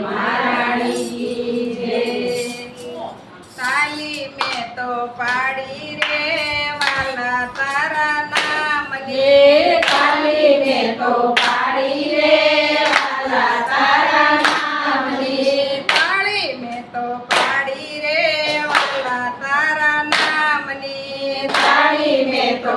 મહારાણી જય. સાઈ પાડી રે તારા નામ લે. કાલી મેં પાડી રે તારા નામ લે. કાળી પાડી રે તારા નામ લે. કાળી મેં તો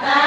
Bye.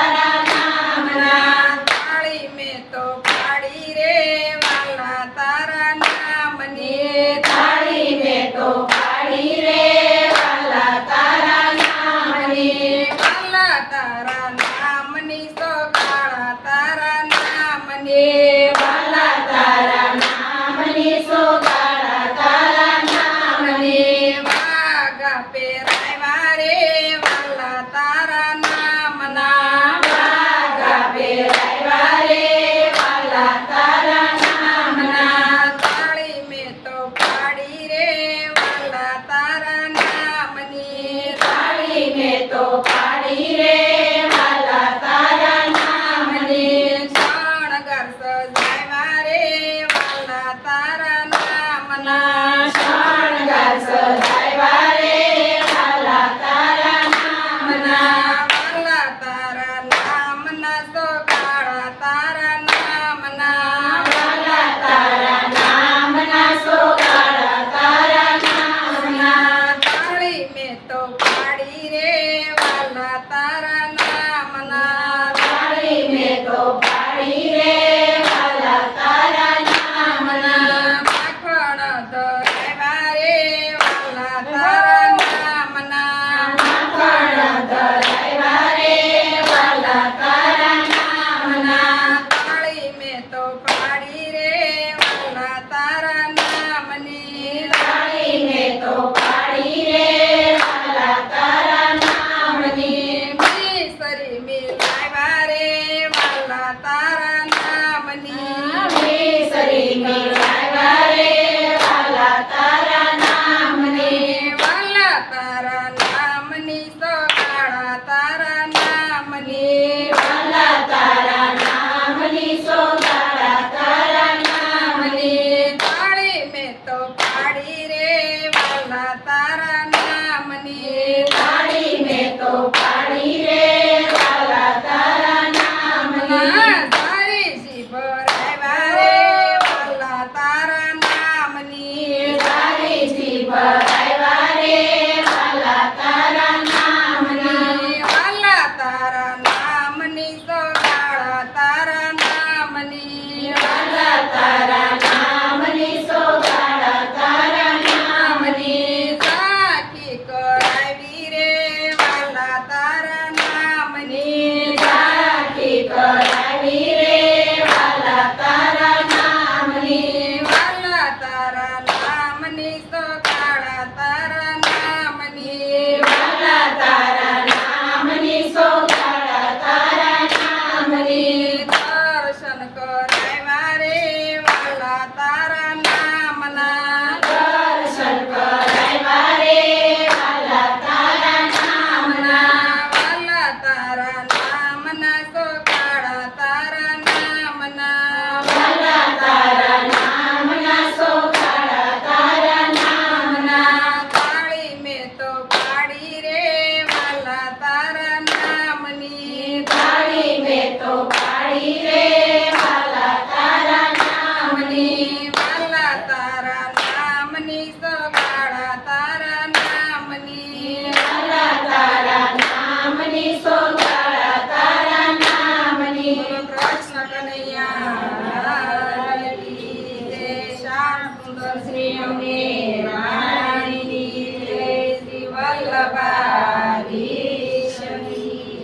Tatara! तारा नामनी सोगाळा तारा नामनी. तारा नामनी सोगाळा तारा नामनी. कृष्ण कन्हैया